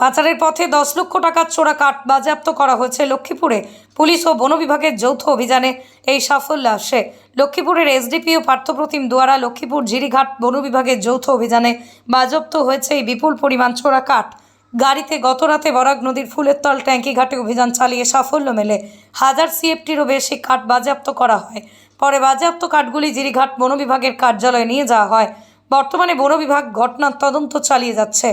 পাচারের পথে দশ লক্ষ টাকার চোরা কাঠ বাজেয়াপ্ত করা হয়েছে লক্ষ্মীপুরে। পুলিশ ও বন বিভাগের যৌথ অভিযানে এই সাফল্য আসে। লক্ষ্মীপুরের এসডিপিও পার্থপ্রতিম দুয়ারা লক্ষ্মীপুর জিরিঘাট বন বিভাগের যৌথ অভিযানে বাজেয়াপ্ত হয়েছে এই বিপুল পরিমাণ চোরা কাঠ। গাড়িতে গত রাতে বরাক নদীর ফুলের তল ট্যাঙ্কি ঘাটে অভিযান চালিয়ে সাফল্য মেলে। হাজার সিএফটিরও বেশি কাঠ বাজেয়াপ্ত করা হয়। পরে বাজেয়াপ্ত কাঠগুলি জিরিঘাট বন বিভাগের কার্যালয়ে নিয়ে যাওয়া হয়। বর্তমানে বন বিভাগ ঘটনার তদন্ত চালিয়ে যাচ্ছে।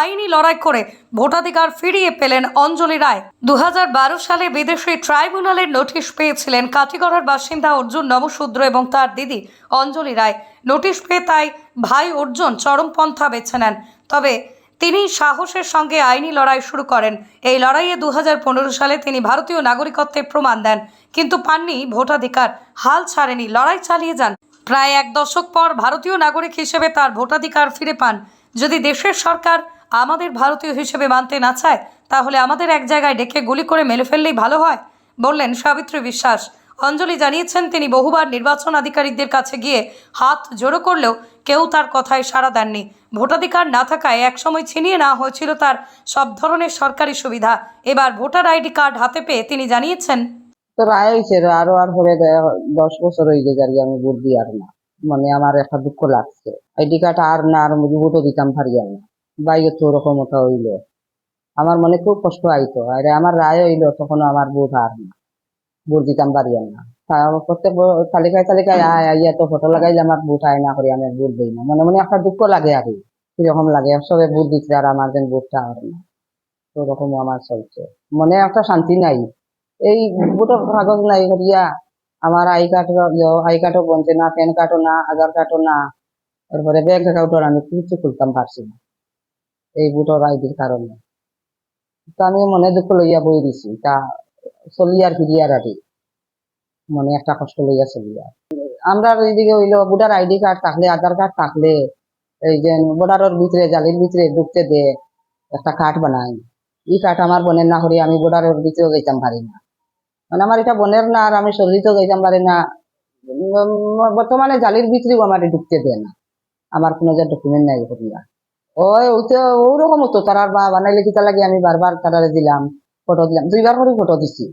আইনি লড়াই করে ভোটাধিকার ফিরিয়ে পেলেন অঞ্জলি রায়। দু হাজার বারো সালে বিদেশি ট্রাইব্যুনালের নোটিশ পেয়েছিলেন কাটিগড়ার বাসিন্দা অর্জুন নবশূদ্র এবং তার দিদি অঞ্জলি রায়। নোটিশ পেয়ে তাই ভাই অর্জুন চরমপন্থা বেছে নেন। তবে তিনি সাহসের সঙ্গে আইনি লড়াই শুরু করেন। এই লড়াইয়ে দু হাজার পনেরো সালে তিনি ভারতীয় নাগরিকত্বের প্রমাণ দেন, কিন্তু পাননি ভোটাধিকার। হাল ছাড়েনি, লড়াই চালিয়ে যান। প্রায় এক দশক পর ভারতীয় নাগরিক হিসেবে তার ভোটাধিকার ফিরে পান। যদি দেশের সরকার আমাদের ভারতীয় হিসেবে মানতে না চায়, তাহলে আমাদের এক জায়গায় ডেকে গুলি করে মেলে ফেললেই ভালো হয়, বললেন সাবিত্রী বিশ্বাস। অঞ্জলি জানিয়েছেন তিনি বহুবার নির্বাচন আধিকারিকদের কাছে গিয়ে হাত জোড়ো করলেও কেউ তার কথায় সাড়া দেননি। ভোটাধিকার না থাকায় একসময় ছিনিয়ে নেওয়া হয়েছিল তার সব ধরনের সরকারি সুবিধা। এবার ভোটার আইডি কার্ড হাতে পেয়ে তিনি জানিয়েছেন, তো রায় হয়েছে, আরও আর দে- দশ বছর হয়ে আমি ভোট দিই আর না। মানে আমার একটা দুঃখ লাগছে। আইডি কার্ড আর না, আর ভোটও দিতাম পারি আর না বাইরে তো ওরকম ওটা হইল। আমার মনে খুব কষ্ট আইতো। আর আমার রায় হইল তখন আমার ভোট আর না। ভোট দিতাম আর না। প্রত্যেক তালিকায় তালিকায় আয় আইয়া তো ফটো লাগাইলে আমার আয় না করি, আমি ভোট দিই না। একটা দুঃখ লাগে আর লাগে? সবে ভোট দিচ্ছে আর আমার যেন আর না। আমার চলছে। মনে একটা শান্তি নাই। এই ভোটার কাগজ নাই করিয়া আমার আই কার্ড আই কার্ডও বনছে না, প্যান কার্ডও না, আধার কার্ডও না। তারপরে ব্যাংক অ্যাকাউন্টও আমি কিছু খুলতাম পারছি না। এই ভোটার আইডির কারণে। তা আমি মনে দুঃখ লইয়া বই দিছি, তা ফিরিয়ার আর কি মনে একটা কষ্ট লইয়া চলিয়ার আমরা এইদিকে হইল ভোটার আইডি কার্ড থাকলে, আধার কার্ড থাকলে, এই যে বর্ডারের ভিতরে, জালির ভিতরে ঢুকতে দে, একটা কার্ড বানাই। এই কার্ড আমার বোনের না করি আমি বর্ডারের ভিতরে যাইতাম পারি না। মানে আমার এটা বোনের না আর আমি শরীরতেও যাইতাম পারি না। বর্তমানে জালির ভিতরেও আমার ঢুকতে দেয় না। আমার কোনো যে ডকুমেন্ট নাই করিয়া ওই ওরকম হতো বা বানাইলে কিতা লাগে, আমি বারবার তারারে দিলাম ফটো দিলাম, দুইবার করে ফটো দিছি।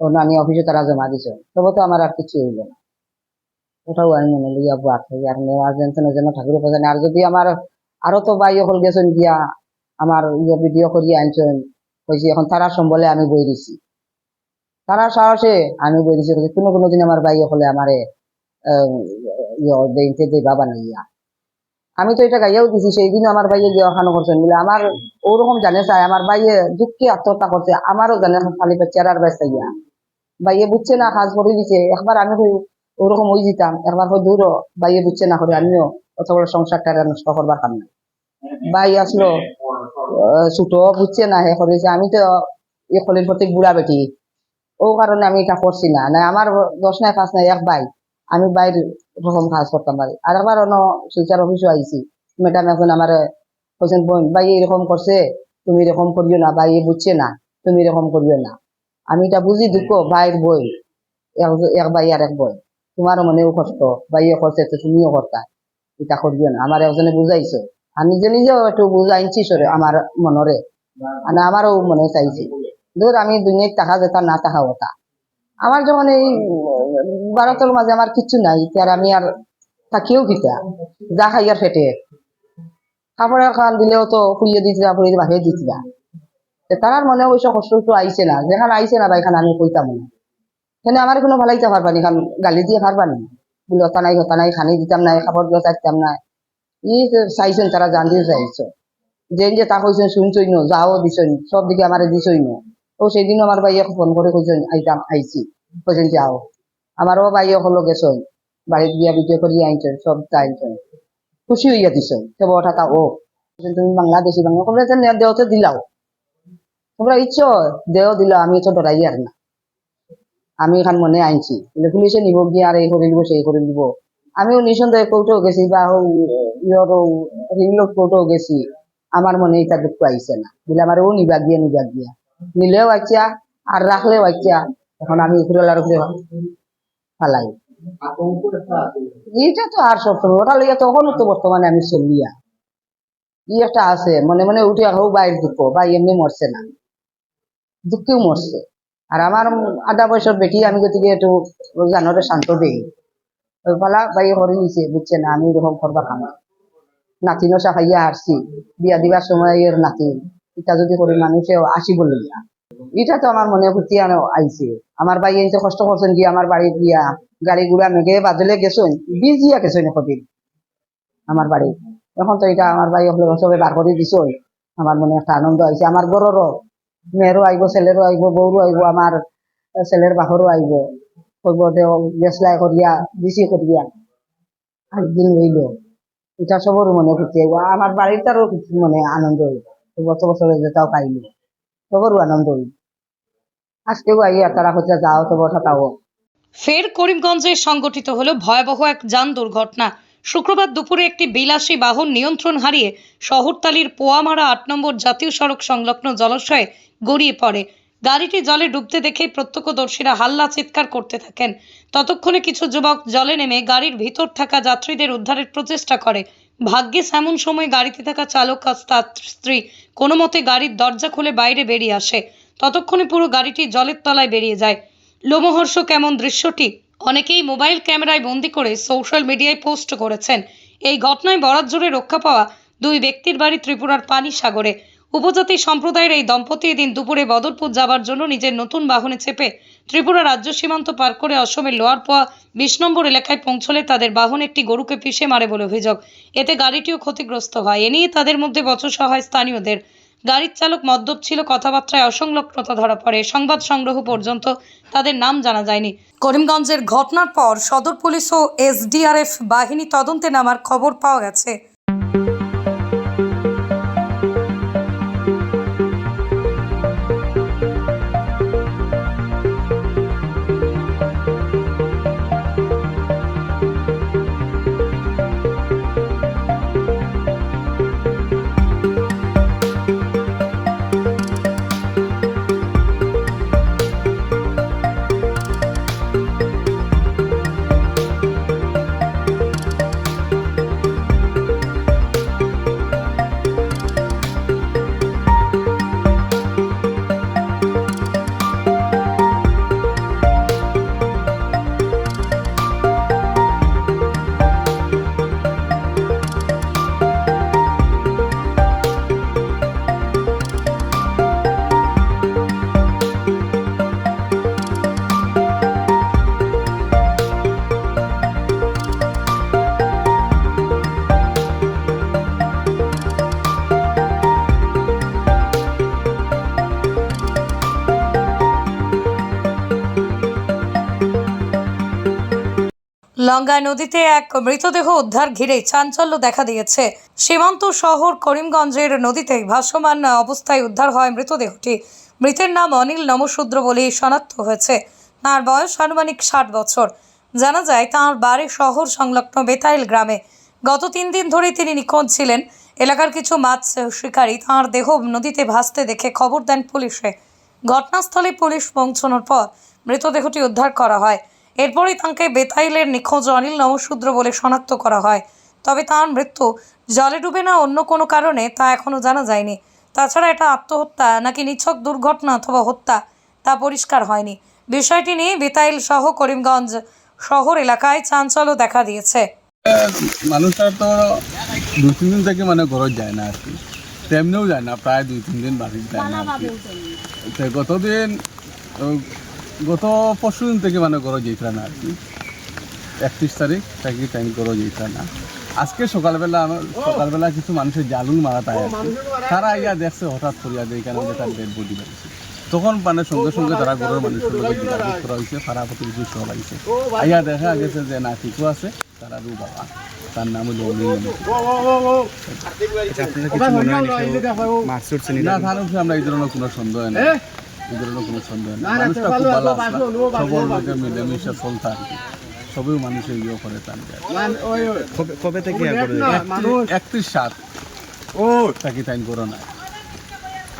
ও না আমি অফিসে তারা জমা দিছে তবে তো আমার আর কিছু হইল না। ওটাও আমি মনে লইয়া বুয়া খাই আর যেন যেন আর যদি আমার, আরও তো বাই হল গেছেন গিয়া, আমার ইয়ে ভিডিও করিয়া আনছেন, কইছি, এখন তারা সম্বলে আমি বই দিছি। তারা সাহসে আমি বই দিছি, কোনো কোনো দিন আমার ভাই হলে আমারে ইয়ে দেইতে দে বাবা নাইয়া আমি তো এটা গাইয়াও দিছি সেই দিন আমার ভাইয়ে গিয়ে ওখানে করছেন বলে আমার ওরকম জানে চাই আমার ভাইয়ে দুঃখে আত্মহত্যা করছে, আমারও জানে খালি চেরার ব্যস্ত গিয়া। ভাইয়ে বুঝছে না, কাজ করে দিছে, একবার আমি ওরকম ওই দিতাম একবার হয় দূর ভাইয়ে বুঝছে না করে, আমিও অত বড় সংসারটা নষ্ট করবার না। ভাই আসলো ছোট বুঝছে না, হে করেছে আমি তো এ কলির প্রতি বুড়া বেটি, ও কারণে আমি এটা করছি না। না, আমার দশ নাই, পাঁচ নাই, এক ভাই। আমি বাইর রকম কাজ করতাম পারি আর একবার অন্য শিলচার অফিসও আইছি। ম্যাডাম এখন আমার বলছেন, বোন, ভাই এরকম করছে, তুমি এরকম করিও না, ভাই বুঝছে না, তুমি এরকম করিও না। আমি এটা বুঝি দুঃখ, ভাইয়ের বই, এক- ভাই আর এক বই। তোমারও মনেও কষ্ট ভাইয়ে করছে, তো তুমিও করতা। এটা করিও না। আমার একজনে বুঝাইছো। আমি নিজে নিজেও একটু বুঝাইছি সরে আমার মনরে। মানে আমারও মনে চাইছি। ধর আমি দুনিয়ায় টাকা যেতা, না টাকা ওটা। আমার যখন এই ভারতের মাঝে আমার কিচ্ছু নাই তার আমি আর থাকিও কিতা? যা খাই আর ফেটে কাপড়ের খান দিলেও তো ফুলিয়ে দিতরা ফুলিয়ে বাহিয়ে দিতরা তারার মনে ওইসব কষ্ট একটু আইছে না। যেখানে আইছে না বা আমি কইতাম না। এখানে আমার কোনো ভালাইতে পারবানি খান গালি দিয়ে পারবানি। বলে হতা নাই হতা নাই, খানি দিতাম না কাপড় দিয়ে চাইতাম না ই চাইছেন তারা জান দিয়ে চাইছো যে তা কইছেন শুনছই ন যাও দিছই সব দিকে আমার দিছই ন ও সেই দিন আমার ভাইয়া ফোন করে কইছেন আইতাম, আইছি। কইছেন যাও। আমারও ভাই হলো গেছন, বাড়িতে গিয়া বিজয় করিয়া আনছেন সব আনছেন খুশি হইয়া দিছেন তবে ওটা তা ও। তুমি বাংলাদেশি, বাংলা করলে দেওতে দিলাও। তোমরা ইচ্ছ, দেও, দিলাও, আমি তো ডরাই আর না। আমি এখান মনে আনছি বলে পুলিশে নিব গিয়ে আর এই করে দিব সেই করে দিব আমিও নিঃসন্দেহে কোর্টেও গেছি, বা রিংলোড কোর্টেও গেছি, আমার মনে এটা দুঃখ আইছে না। বলে আমার ও নিবা গিয়া নিবা গিয়া। নিলেও আচ্ছা আর রাখলেও আচ্ছা এখন আমি উপরে ফালাই এইটা তো আর সব সময় ওটা লইয়া তখনও তো বর্তমানে আমি চলিয়া। ই একটা আছে, মনে মনে উঠে হোক বাইর দুঃখ। বা এমনি মরছে না। দুঃখেও মরছে। আর আমার আধা বয়সের বেটি, আমি গতিকে একটু জানরে শান্ত দেই। ওই ফালা বাই হরে নিছে, বুঝছে না, আমি এরকম করবা খানা নাতি নশা খাইয়া আসছি। বিয়া দিবার সময় এর নাতি এটা যদি করি মানুষে আসি আসিব লইয়া এটা তো আমার মনে ফুটি আইছে। আমার ভাই এনতে কষ্ট করছেন গিয়া আমার বাড়ি গিয়া গাড়ি গুড়া মেঘে বাদলে গেছেন বিজিয়া গেছেন কদিন আমার বাড়ি। এখন তো এটা আমার ভাই হলে সবে বার করে দিছ আমার মনে একটা আনন্দ হয়েছে আমার ঘরেরও মেয়েরও আইব, ছেলেরও আইব, বউরও আইব, আমার ছেলের বাহরও আইব। কইব দেও করিয়া দিছি করিয়া একদিন হইল এটা সবর মনে ফুটি আইব আমার বাড়িটারও মনে আনন্দ হইব পাইল সবরও আনন্দ আজকেও কোথায় যাও, তো বসা তাও ফের করিমগঞ্জে সংগঠিত হলো ভয়াবহ এক যান দুর্ঘটনা। শুক্রবার দুপুরে একটি বিলাসী বাহন নিয়ন্ত্রণ হারিয়ে শহরতলির পোয়ামারা আট নম্বর জাতীয় সড়ক সংলগ্ন জলাশয়ে গড়িয়ে পড়ে। গাড়িটি জলে ডুবতে দেখে প্রত্যক্ষদর্শীরা হাল্লা চিৎকার করতে থাকেন। ততক্ষণে কিছু যুবক জলে নেমে গাড়ির ভিতর থাকা যাত্রীদের উদ্ধারের প্রচেষ্টা করে। ভাগ্যিস এমন সময় গাড়িতে থাকা চালক তার স্ত্রী কোনো মতে গাড়ির দরজা খুলে বাইরে বেরিয়ে আসে। ততক্ষণে পুরো গাড়িটি জলের তলায় বেরিয়ে যায়। লোমহর্ষ কেমন দৃশ্যটি? অনেকেই মোবাইল ক্যামেরায় বন্দি করে সোশ্যাল মিডিয়ায় পোস্ট করেছেন। এই ঘটনায় বরাত জোরে রক্ষা পাওয়া দুই ব্যক্তির বাড়ি ত্রিপুরার পানি সাগরে উপজাতি সম্প্রদায়ের এই দম্পতি এদিন দুপুরে বদরপুর যাবার জন্য নিজের নতুন বাহনে চেপে ত্রিপুরা রাজ্য সীমান্ত পার করে অসমের লোয়ার পোয়া বিশ নম্বর এলাকায় পৌঁছলে তাদের বাহন একটি গরুকে পিষে মারে বলে অভিযোগ। এতে গাড়িটিও ক্ষতিগ্রস্ত হয়। এ নিয়ে তাদের মধ্যে বচসা হয় স্থানীয়দের। গাড়ির চালক মদ্যপ ছিল, কথাবার্তায় অসংলগ্নতা ধরা পড়ে। সংবাদ সংগ্রহ পর্যন্ত তাদের নাম জানা যায়নি। করিমগঞ্জের ঘটনার পর সদর পুলিশ ও এসডিআরএফ বাহিনী তদন্তে নামার খবর পাওয়া গেছে। লঙ্গা নদীতে এক মৃতদেহ উদ্ধার ঘিরে চাঞ্চল্য দেখা দিয়েছে। সীমান্ত শহর করিমগঞ্জের নদীতে ভাসমান অবস্থায় উদ্ধার হয় মৃতদেহটি। মৃতের নাম অনিল নমশূদ্র বলেই শনাক্ত হয়েছে। তাঁর বয়স আনুমানিক ষাট বছর। জানা যায়, তাঁর বাড়ি শহর সংলগ্ন বেতাইল গ্রামে। গত তিন দিন ধরে তিনি নিখোঁজ ছিলেন। এলাকার কিছু মাছ শিকারী তাঁর দেহ নদীতে ভাসতে দেখে খবর দেন পুলিশে। ঘটনাস্থলে পুলিশ পৌঁছানোর পর মৃতদেহটি উদ্ধার করা হয়। এরপরই তাঁকে বেতাইলের নিখোঁজ অনিল নমশূদ্র বলে শনাক্ত করা হয়। তবে তাঁর মৃত্যু জলে ডুবে না অন্য কোনো কারণে তা এখনও জানা যায়নি। তাছাড়া এটা আত্মহত্যা নাকি নিছক দুর্ঘটনা অথবা হত্যা তা পরিষ্কার হয়নি। বিষয়টি নিয়ে বেতাইল সহ করিমগঞ্জ শহর এলাকায় চাঞ্চল্য দেখা দিয়েছে। মানুষটা তো দুই তিন দিন থেকে মানে ঘরত যায় না আর কি। তেমনিও যায় না প্রায় দুই তিন দিন বাড়িতে যায় না আর কি। গতদিন গত পরশু দিন থেকে মানে ঘর যেত না আর কি। একত্রিশ তারিখ থেকে টাইম ঘর যেত না। আজকে সকালবেলা আমার সকালবেলা কিছু মানুষের জালুন মারা তাই কি। তারা ইয়া দেখছে হঠাৎ করিয়া দেয় কেন যে তার ডেড বডি বেরিয়েছে তখন মানে সঙ্গে সঙ্গে তারা ঘরের মানুষের লোকের যোগাযোগ করা হয়েছে পাড়া প্রতিবেশী সহ লাগছে আইয়া দেখা গেছে যে না ঠিকও আছে তারা রু বাবা। তার নাম হলো আচ্ছা কিছু না তার উপরে আমরা এই ধরনের কোনো সন্দেহ নেই। এই ধরনের কোনো সন্দেহ নেই। মানুষটা খুব ভালো আসলা সবর লোকে। মিলেমিশে চলতে আর কি। সবই মানুষের ইয়ে করে তার কবে থেকে একত্রিশ সাত। ও। তাকে তাই করো না?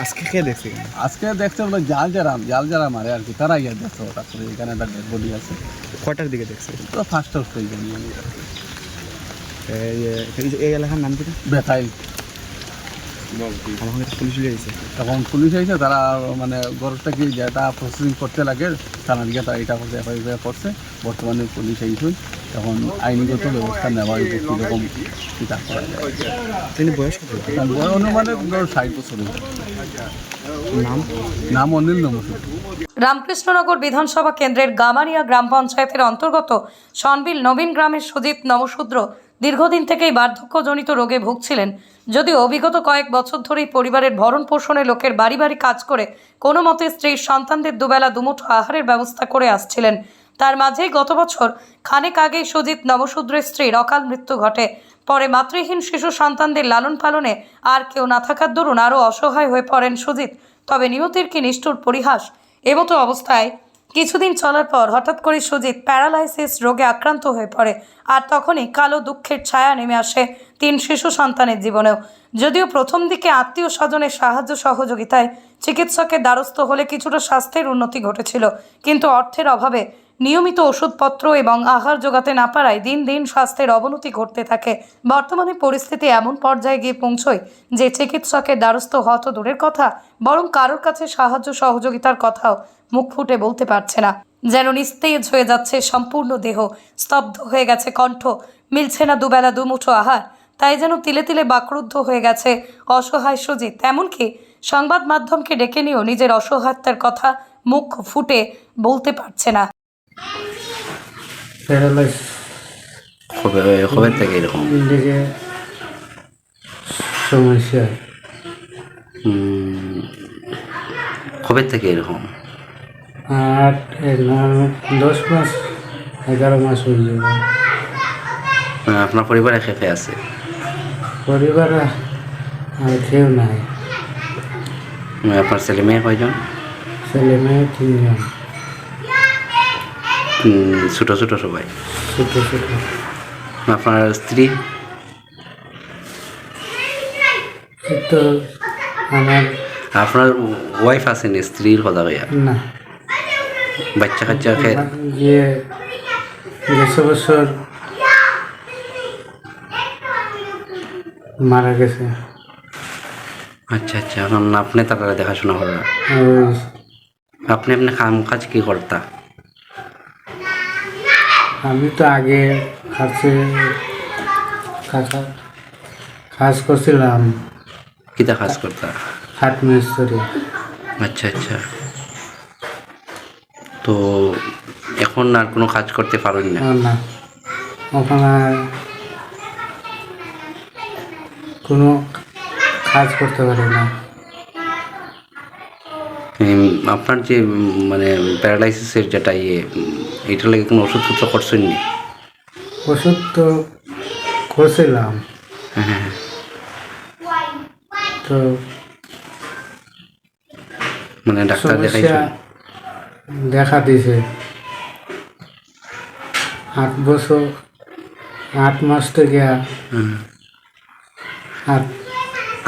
আজকে কে দেখছে? আজকে দেখছে বলে জাল যারা জাল যারা মারে আর কি তারা ইয়ে দেখছে করে এখানে একটা ডেড বডি আছে। কটার দিকে দেখছে? তো ফার্স্ট হাউস থেকে নিয়ে এই এলাকার নাম কি? বেতাইল। তখন পুলিশ তারা মানে করতে লাগে তারা এটা বর্তমানে পুলিশ তখন আইনগত ব্যবস্থা নাম নমস্কার রামকৃষ্ণনগর বিধানসভা কেন্দ্রের গামারিয়া গ্রাম পঞ্চায়েতের অন্তর্গত সনবিল নবীন গ্রামের সুজিত নমশূদ্র দীর্ঘদিন থেকেই বার্ধক্যজনিত রোগে ভুগছিলেন। যদিও বিগত কয়েক বছর ধরেই পরিবারের ভরণ পোষণে লোকের বাড়ি বাড়ি কাজ করে কোনো মতে স্ত্রীর সন্তানদের দুবেলা দুমুঠো আহারের ব্যবস্থা করে আসছিলেন। তার মাঝেই গত বছর খানেক আগেই সুজিত নবশূদ্রের স্ত্রীর অকাল মৃত্যু ঘটে। পরে মাতৃহীন শিশু সন্তানদের লালন পালনে আর কেউ না থাকার দরুন আরও অসহায় হয়ে পড়েন সুজিত। তবে নিয়তির কি নিষ্ঠুর পরিহাস, এমতো অবস্থায় কিছুদিন চলার পর হঠাৎ করে সুজিত প্যারালাইসিস রোগে আক্রান্ত হয়ে পড়ে আর তখনই কালো দুঃখের ছায়া নেমে আসে তিন শিশু সন্তানের জীবনেও। যদিও প্রথম দিকে আত্মীয় স্বজনের সাহায্য সহযোগিতায় চিকিৎসকের দ্বারস্থ হলে কিছুটা স্বাস্থ্যের উন্নতি ঘটেছিল, কিন্তু অর্থের অভাবে নিয়মিত ওষুধপত্র এবং আহার যোগাতে না পারায় দিন দিন স্বাস্থ্যের অবনতি ঘটতে থাকে। বর্তমানে পরিস্থিতি এমন পর্যায়ে গিয়ে পৌঁছয় যে চিকিৎসকের দ্বারস্থ হত দূরের কথা, বরং কারোর কাছে সাহায্য সহযোগিতার কথাও মুখ ফুটে বলতে পারছে না। যেন নিস্তেজ হয়ে যাচ্ছে সম্পূর্ণ দেহ, স্তব্ধ হয়ে গেছে কণ্ঠ, মিলছে না দুবেলা দুমুঠো আহার, তাই যেন তিলে তিলে বাকরুদ্ধ হয়ে গেছে অসহায় সুজিত। এমনকি সংবাদ মাধ্যমকে ডেকে নিয়েও নিজের অসহায়তার কথা মুখ ফুটে বলতে পারছে না। প্যারালাইস কবে কবে থেকে এরকম দিকে সমস্যা উম, কবে থেকে এরকম আট এক নয় দশ মাস এগারো মাস হয়ে যাবে মানে আপনার পরিবারে খেপে আছে পরিবার আর কেউ নাই মানে আপনার ছেলে মেয়ে কয়জন ছেলে মেয়ে তিনজন উম, ছোট ছোট সবাই। ছোটো ছোটো। আপনার স্ত্রী? এই তো আমার আপনার ওয়াইফ আছেন স্ত্রীর কথা কইয়া না। বাচ্চা কাচ্চা খেয়ে দেড়শো বছর মারা গেছে। আচ্ছা আচ্ছা এখন আপনি তারা দেখাশোনা করেন। আপনি আপনি কাম কাজ কি করতা? আমি তো আগে কাছে কাজ করছিলাম। কিতা কাজ করতা? হাট মিস্ত্রি আচ্ছা আচ্ছা। তো এখন আর কোনো কাজ করতে পারেন না? না ওখানে কোনো কাজ করতে পারি না। আপনার যে মানে প্যারালাইসিসের যেটা ইয়ে এইটার লাগে কোনো ওষুধপত্র করছেন নি ওষুধ তো করছিলাম। হ্যাঁ হ্যাঁ তো মানে ডাক্তার দেখাইছেন? দেখা দিছে। আট বছর আট মাস থেকে হুম। আর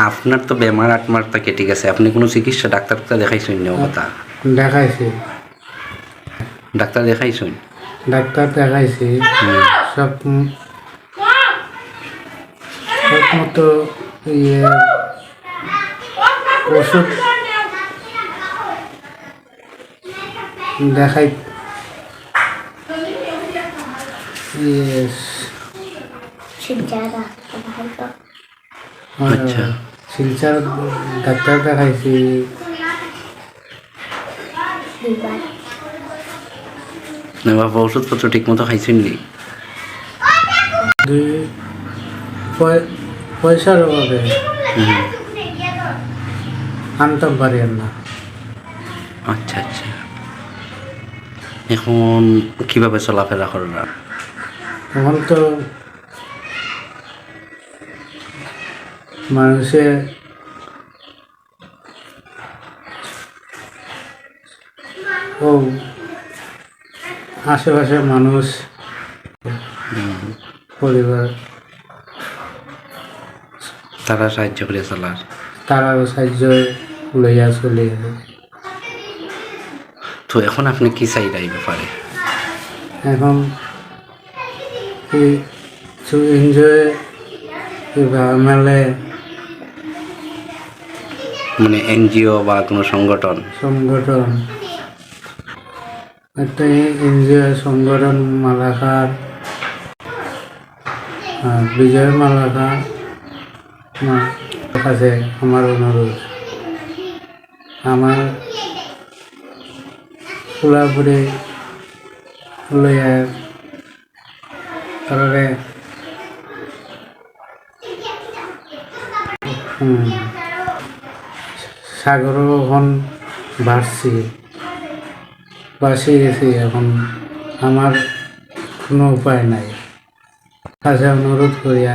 আপনার তো বেমার আট মাস তো কেটে গেছে আপনি কোনো চিকিৎসা ডাক্তার তো দেখাইছেন না কথা? দেখাইছি। ডাক্তার দেখাইছেন? ডাক্তার দেখাইছি। সব সব মতো ইয়ে ওষুধ দেখাই ইয়ে আচ্ছা। শিলচার ডাক্তার দেখাইছি। না বাবা ওষুধপত্র ঠিক মতো খাইছেন নি পয়সার অভাবে আনতাম পারি না। আচ্ছা আচ্ছা। এখন কীভাবে চলাফেরা করা এখন তো মানুষে ও আশেপাশে মানুষ পরিবার তারা সাহায্য করে চলার। তারাও সাহায্য লইয়া চলে তো এখন আপনি কি চাই এই ব্যাপারে? এখন এনজয় কিংবা মেলে মানে এনজিও বা কোনো সংগঠন? সংগঠন। একটা এনজিও সংগঠন, মালাকার বিজয় মালাকার আমার কাছে আমার অনুরোধ। আমার পুরাপুরি লইয়া সাগরও বাড়ছি বাসে গেছি এখন আমার কোনো উপায় নাই। কাছে অনুরোধ করিয়া